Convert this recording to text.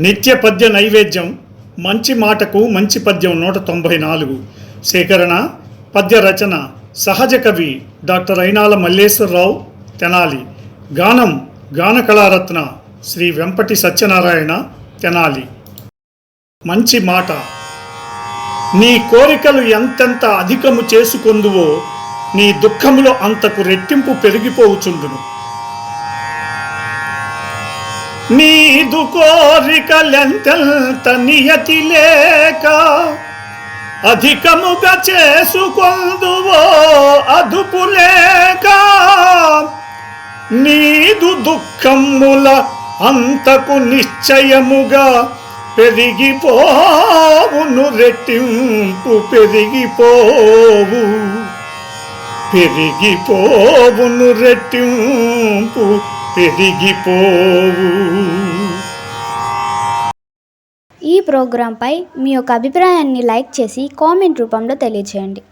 నిత్య పద్య నైవేద్యం మంచి మాటకు మంచి పద్యం నూట తొంభై నాలుగు. సేకరణ పద్య రచన సహజ కవి డాక్టర్ అయినాల మల్లేశ్వరరావు తెనాలి. గానం గాన కళారత్న శ్రీ వెంపటి సత్యనారాయణ తెనాలి. మంచి మాట. నీ కోరికలు ఎంతెంత అధికము చేసుకొందువో నీ దుఃఖములో అంతకు రెట్టింపు పెరిగిపోవుచుండును నీదు కోరికలెంతెంత నియతి లేక అధికముగా చేసుకొందువో అదుపు లేక నీదు దుఃఖముల అంతకు నిశ్చయముగా పెరిగిపోవును రెట్టింపు పెరిగిపోవు. పెరిగిపోవును రెట్టింపు పెరిగిపోవు ఈ ప్రోగ్రాంపై మీ యొక్క అభిప్రాయాన్ని లైక్ చేసి కామెంట్ రూపంలో తెలియజేయండి